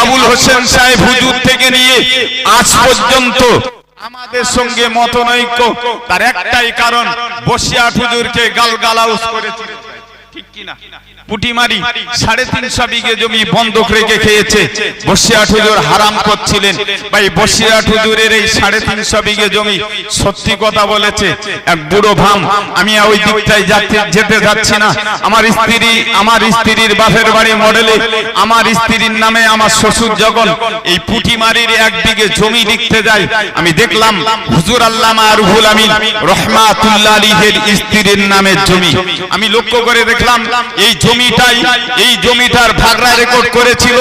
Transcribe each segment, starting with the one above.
আবুল হোসেন সাহেব হুজুর থেকে নিয়ে আজ পর্যন্ত আমাদের সঙ্গে মতনৈক্য। তার একটাই কারণ বসিয়া হুজুরকে গালগালাউস করেছিল। আমার স্ত্রী, আমার স্ত্রীর বাড়ি মডেলে, আমার স্ত্রীর নামে আমার শ্বশুর যখন এই পুটিমারির এক বিঘে জমি লিখতে যায়, আমি দেখলাম হুজুর আল্লামা রহমাতুল্লাহ স্ত্রীর নামের জমি। আমি লক্ষ্য করে দেখলাম এই জমিটাই, এই জমিটার ভাগরা রেকর্ড করেছিল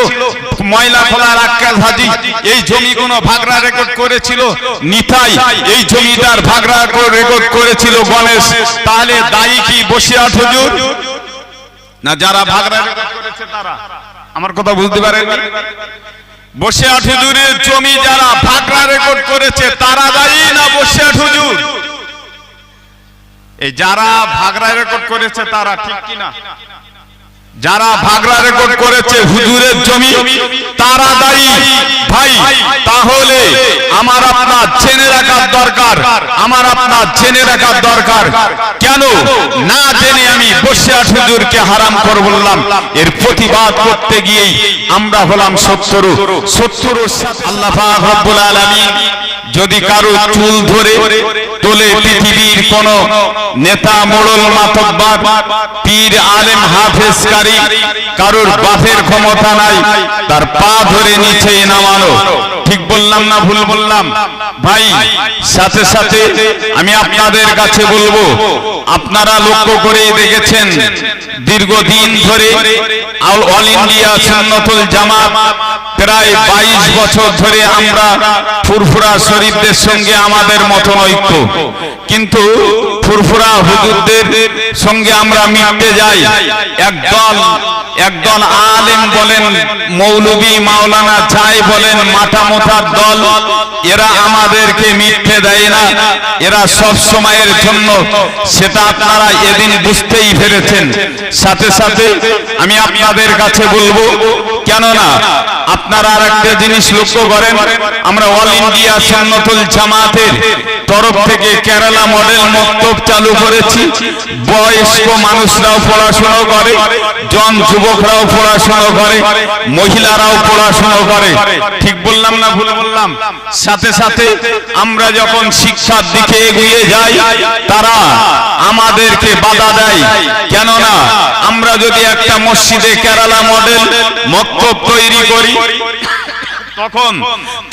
ময়লা খোলার আক্কাস হাজি। এই জমিগুলো ভাগরা রেকর্ড করেছিল নিতাই। এই জমিটার ভাগরা রেকর্ড করেছিল গণেশ। তাহলে দায়ী কি বসিয়াট হুজুর? না যারা ভাগরা রেকর্ড করেছে তারা? আমার কথা বুঝতে পারেন বসিয়াট হুজুরের জমি যারা ভাগরা রেকর্ড করেছে, তারা দায়ী না বসিয়াট হুজুর? এই যারা ভাগরা রেকর্ড করেছে তারা ঠিক কিনা? যারা ভাগরা রেকর্ড করেছে হুজুরের জমি, তারা দায়ী। ভাই, তাহলে আমার আপনার জেনে রাখার দরকার, আমার আপনার জেনে রাখার দরকার। কেন? না জেনে আমি বসিয়াট হুজুরকে হারাম করে বললাম, এর প্রতিবাদ করতে গিয়েই আমরা হলাম আল্লাহ রব্বুল আলামিন যদি কারও চুল ধরে তোলে পৃথিবীর কোন নেতা, মোড়ল, মাতব্বার, পীর, আলেম, হাফেজ কারি কারোর বাপের ক্ষমতা নাই, তার পা ধরে নিচে নামানো। ঠিক বললাম না ভুল বললাম? ভাই, সাথে সাথে আমি আপনাদের কাছে বলব, আপনারা লক্ষ্য করে দেখেছেন, দীর্ঘদিন ধরে অল ইন্ডিয়া সুন্নতুল জামাত প্রায় বাইশ বছর ধরে আমরা ফুরফুরা শরীফদের সঙ্গে আমাদের মতন ঐক্য। কিন্তু ফুরফুরা হুজুরদের সঙ্গে আমরা মিটতে যাই। একদল একদল আলেম বলেন, মৌলবী মাওলানা চাই বলেন মাথা মোথার দল, এরা আমাদেরকে মিথ্যে দেয় না। এরা সব সময়ের জন্য, সেটা আপনারা এদিন বুঝতেই পেরেছেন। সাথে সাথে আমি আপনাদের কাছে বলব, কেননা আপনারা আর একটা জিনিস লক্ষ্য করেন, আমরা অল ইন্ডিয়া সন্নতুল জামাতের তরফ থেকে কেরালা মডেল মক্তব চালু করেছি। বয়স্ক মানুষরাও পড়াশোনা করে জন যুবকরাও পড়াশোনা করে, মহিলারাও পড়াশোনা করে। ঠিক বললাম না ভুল বললাম? সাথে সাথে আমরা যখন শিক্ষার দিকে এগিয়ে যাই, তারা আমাদেরকে বাধা দেয়। কেননা আমরা যদি একটা মসজিদে কেরালা মডেল মক্তব তৈরি করি তখন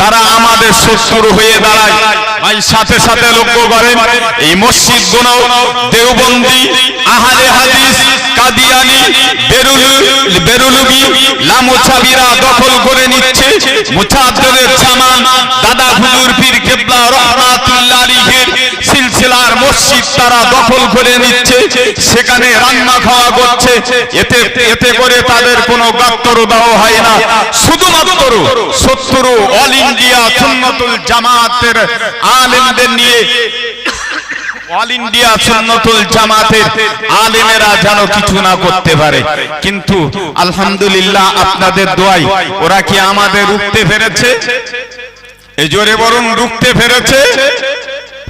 তারা আমাদের শত্রু হয়ে দাঁড়ায়। সাথে সাথে লক্ষ্য করেন, এই মসজিদগুলো দেওবন্দি, আহালে হাদিস, কাদিয়ানি, বেরুল লামোছাবিরা দখল করে নিচ্ছে। মুছাদ্দের সামান, দাদা হুজুর পীর কেবলা রহমাতুল্লাহ আলাইহির সিলসিলার মসজিদ তারা দখল করে নিচ্ছে, সেখানে রান্না খাওয়া করছে, এতে এতে করে তাদের কোনো গাত্তর দেওয়া হয় না। শুধুমাত্র সত্তর অল ইন্ডিয়া সুন্নতুল জামাতের আলেমদের নিয়ে আপনাদের দোয়াই ওরা কি আমাদের রুখতে পেরেছে? এই জোরে বরং রুখতে পেরেছে?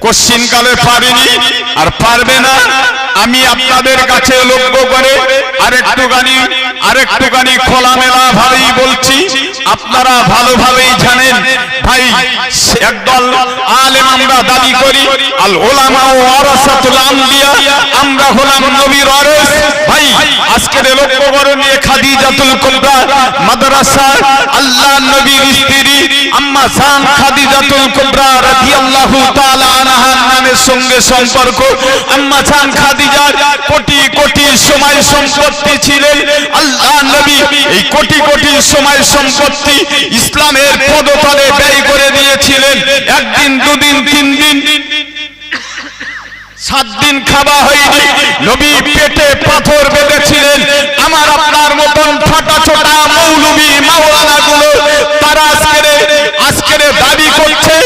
কোশ্চিন কালে পারিনি, আর পারবে না। আমি আপনাদের কাছে লক্ষ্য করে আরেকটুখানি আরেকটুখানি খোলামেলা ভাবেই বলছি। আপনারা ভালোভাবেই জানেন। ভাই একদল আলেম আমরা দাবি করি। আল ওলামা ও ওয়ারাসাতুল আম্বিয়া, আমরা হলাম নবীর ওয়ারিস ভাই, আজকের লক্ষ্য করে নিয়ে খাদিজাতুল কুবরা, মাদ্রাসা, আল্লাহ নবীর স্ত্রী, আম্মা জান খাদিজাতুল কুবরা রাদিয়াল্লাহু তাআলা আনহার নামের সঙ্গে সম্পর্ক। আম্মা জান খাদিজার কোটি কোটি সময় সম্পত্তি ছিলেন। আল্লাহ নবী এই কোটি কোটি সময় সম্পত্তি ইসলামের পদতলে ব্যয় করে দিয়েছিলেন। একদিন, দুদিন, তিন দিন। সাত দিন খাওয়া হয়নি। নবী পেটে পাথর বেঁধেছিলেন। আমার আপনার মতন ফাটা ছোটা মৌলবী মাওলানা গুলো তারা আজকের আজকের দাবি করছে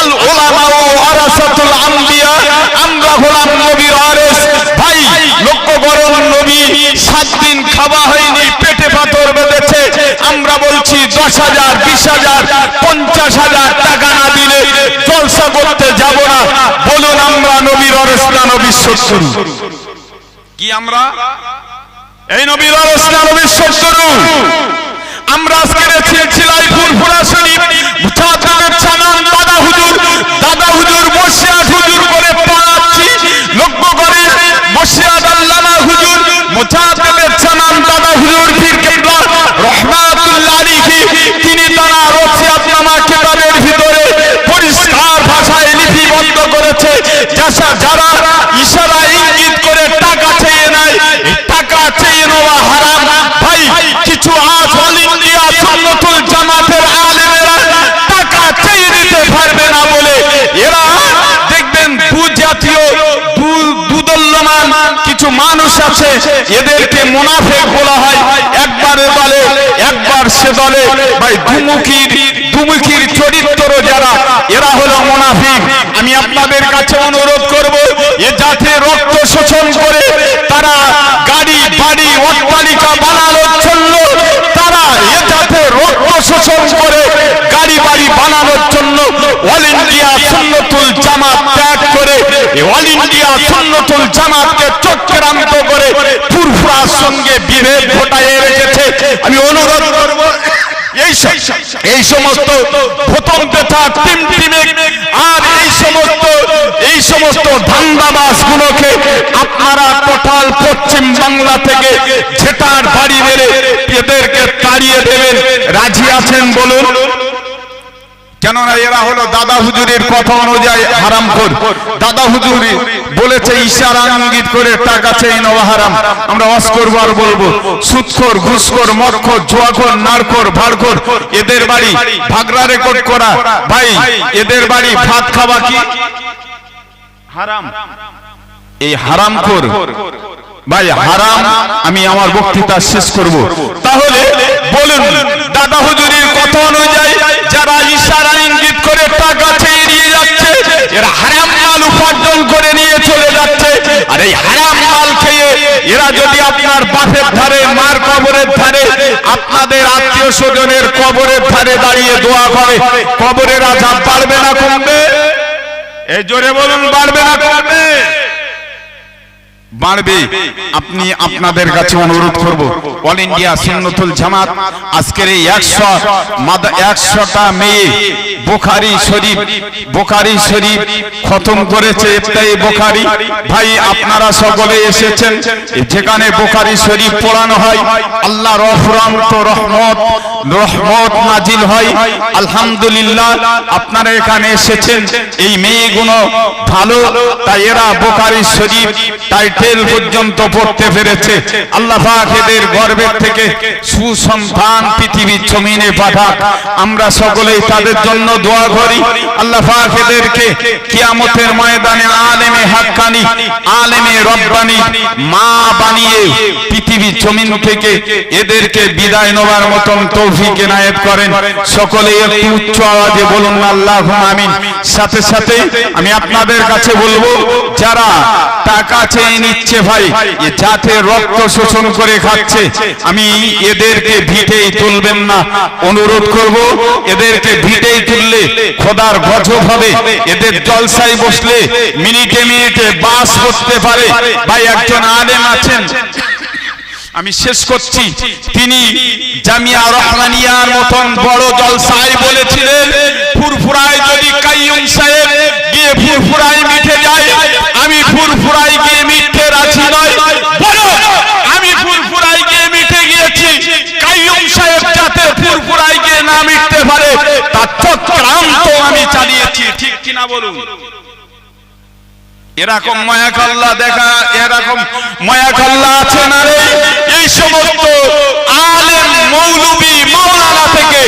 আল ওলামা ও ওয়ারাসাতুল আম্বিয়া আমরা হলাম নবীর ওয়ারিস ভাই লক্ষ্য করুন নবী সাত দিন খাওয়া হয়নি পেটে পাথর বেঁধেছে আমরা বলছি দশ হাজার বিশ হাজার পঞ্চাশ হাজার টাকা না দিলে জলসা করতে যাব না। বলুন আমরা নবীর কি আমরা? এই নবীর করু আমরা আজকে ছিলছিলাই ফুরফুরা শরীফ। ছাত্রদের ছানান দাদা হুজুর দাদা হুজুর বসিয়াট হুজুর করে পড়াচ্ছি লক্ষ্য করে বসিয়াট আল্লামা হুজুর মুজাহিদের ছানান দাদা হুজুর পীর কেবলা রহমাতুল্লাহ আলাইহি তিনি তারা রসিয়াতনামা কিতাবের ভিতরে পরিষ্কার ভাষায় লিপিবদ্ধ করেছে যারা যারা ইশারা ইঙ্গিত করে টাকা চেয়ে নেয় এই টাকা চেয়ে নেওয়া হারাম ভাই কিছু আজ অল ইন্ডিয়া সুন্নতুল জামাতের আলেমেরা টাকা চেয়ে দিতে পারবে না বলে এরা দেখবেন দু জাতীয় দু- দুদল্যমান কিছু মানুষ আছে এদেরকে মুনাফেক বলা হয়। একবারে বলে একবার সে দলে। ভাই দুমুখীর দুমুখীর চরিত্র যারা, এরা হলো মুনাফিক। আমি আপনাদের কাছে অনুরোধ করব, এ যাতে রক্ত শোষণ করে তারা গাড়ি বাড়ি অট্টালিকা বানানোর জন্য তারা এ যাতে রক্ত শোষণ করে গাড়ি বাড়ি বানানোর জন্য অল ইন্ডিয়া সুন্নতুল জামাত ত্যাগ করে এই অল ইন্ডিয়া সুন্নতুল জামাতকে চক্রান্ত করে ফুরফুরার সঙ্গে বিভেদ ঘটায় রেখেছে। আমি অনুরোধ করব এই সমস্ত প্রথম টিম টিমে আর এই সমস্ত এই সমস্ত ধান্দাবাস গুলোকে আপনারা টোটাল পশ্চিম বাংলা থেকে ঝেটার বাড়ি মেরে এদেরকে তাড়িয়ে দেবেন। রাজি আছেন বলুন। কেননা এরা হলো দাদা হুজুরের কথা অনুযায়ী হারাম কর দাদা হুজুরি বলেছে, ইশারা ইঙ্গিত করে টাকা চেয়ে নেওয়া হারাম। আমরা অস করব আর বলব সুৎখর ঘুষখোর মদখোর জুয়াখোর নারখোর ভাড়খোর এদের বাড়ি ভাগরা রেকর্ড করা। ভাই, এদের বাড়ি ভাত খাওয়া কি? হারাম। এই হারাম কর ভাই হারাম আমি আমার বক্তৃতা শেষ করব। তাহলে বলুন দাদা হুজুরির কথা অনুযায়ী যারা ইশারা ইঙ্গিত করে টাকা চেয়ে নিয়ে যাচ্ছে এরা হারাম মাল উপার্জন করে নিয়ে চলে যাচ্ছে। আর এই হারাম মাল খেয়ে এরা যদি আপনার বাপের ধারে মার কবরের ধারে আপনাদের আত্মীয় স্বজনের কবরের ধারে দাঁড়িয়ে দোয়া করে কবরের আজাব বাড়বে না কমবে? এই জোরে বলুন বাড়বে না কমবে? বাড়বে। আপনি আপনাদের কাছে অনুরোধ করব। অল ইন্ডিয়া সিন্নতুল জামাত, আজকের এই একশো একশোটা মেয়ে বোখারি শরীফ বোখারি শরীফ খতম করেছে এটাই বোখারি। ভাই, আপনারা সকলে এসেছেন, যেখানে বোখারি শরীফ পড়ানো হয় আল্লাহ রহরন্ত রহমত রহমত নাজিল হয়। আলহামদুলিল্লাহ, আপনারা এখানে এসেছেন, এই মেয়েগুলো ভালো, তাই এরা বোখারি শরীফ টাইটেল পর্যন্ত পড়তে পেরেছে। আল্লাহ এদের গর্বের থেকে সুসন্তান পৃথিবীর জমিনে পাঠাক। আমরা সকলেই তাদের জন্য দোয়া করি। আল্লাহ পাক এদেরকে কিয়ামতের ময়দানে আলেমে হাক্কানি, আলেমে রব্বানি, মা বানিয়ে পৃথিবীর জমিন থেকে এদেরকে বিদায় নেওয়ার মতন তৌফিক এনায়েত করেন। সকলে একটু উচ্চ আওয়াজে বলুন আল্লাহ আমিন। সাথে সাথে আমি আপনাদের কাছে বলব, যারা টাকা চেয়ে নিচ্ছে ভাই যাতে রক্ত শোষণ করে খাচ্ছে, আমি এদেরকে ভিটেই তুলবেন না। অনুরোধ করব, এদেরকে ভিটেই তুললে খোদার গজব হবে। এদের জলসায় বসলে মিনিটে মিনিটে বাস করতে পারে। ভাই, একজন আলেম আছেন। আমি শেষ করছি। তিনি জামিয়া রহমানিয়ার মতন বড় জলসায় বলেছিলেন, ফুরফুরায় যদি কাইয়ুম সাহেব গিয়ে ফুরফুরায় মিঠে যায়, আমি ফুরফুরায় গিয়ে মিঠে রাজি নয় বলো আমি ফুরফুরায় গিয়ে মিঠে গিয়েছি কাইয়ুম সাহেব যাতে ফুরফুরায় গিয়ে না মিটতে পারে তার চক্রান্ত আমি চালিয়েছি ঠিক কিনা বলুন? এরকম মায়া কাল্লা দেখা এরকম মায়া কাল্লা আছে না রে? এই সমস্ত আলেম মৌলবী মাওলানা থেকে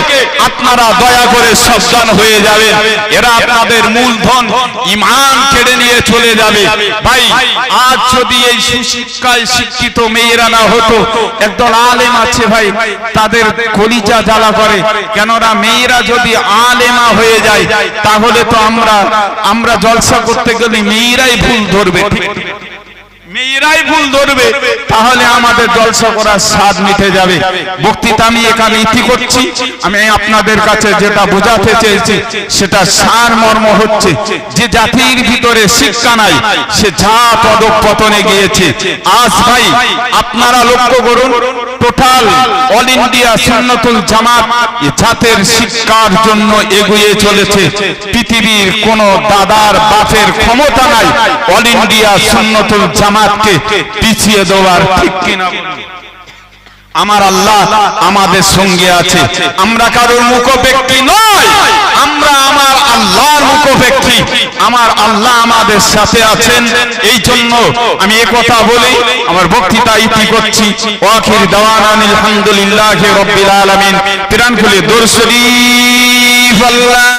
আপনারা দয়া করে সাবধান হয়ে যাবেন এরা আপনাদের মূলধন ইমান কেড়ে নিয়ে চলে যাবে। ভাই, আজ যদি এই সুশিক্ষায় শিক্ষিত মেয়েরা না হতো, একদল আলেম আছে ভাই, তাদের কলিজা জ্বালা করে। কেননা মেয়েরা যদি আলেমা হয়ে যায়, তাহলে তো আমরা আমরা জলসা করতে গেলে মেয়েরাই ভুল ধরবে। ঠিক মেয়েরাই ভুল ধরবে, তাহলে আমাদের জলসা করার স্বাদ নিতে যাবে। বক্তৃতা আমি এখানে ইতি করছি। আমি আপনাদের কাছে যেটা বোঝাতে চেয়েছি, সেটা সার মর্ম হচ্ছে। যে জাতির ভিতরে শিক্ষা নাই, সে যা পদক পতনে গিয়েছে। আজ ভাই, আপনারা লক্ষ্য করুন total all India Sunnatul Jamaat জাতের শিক্ষার জন্য এগিয়ে চলেছে পৃথিবীর কোন দাদার বাপের ক্ষমতা নাই অল ইন্ডিয়া সুন্নতুল জামাতকে পিছিয়ে দেওয়ার ঠিক কিনা? আমার আল্লাহ আমাদের সঙ্গে আছে। আমরা কারোর মুখোপেক্ষী নয় আমরা আমার আল্লাহর মুখোপেক্ষী। আমার আল্লাহ আমাদের সাথে আছেন। এই জন্য আমি এ কথা বলি, আমার বক্তৃতা ইতি করছি। ওয়াখির দাওয়ান আলহামদুলিল্লাহ রব্বিল আলামিন। তিরানকুলি দরুদ শরীফ আল্লাহ।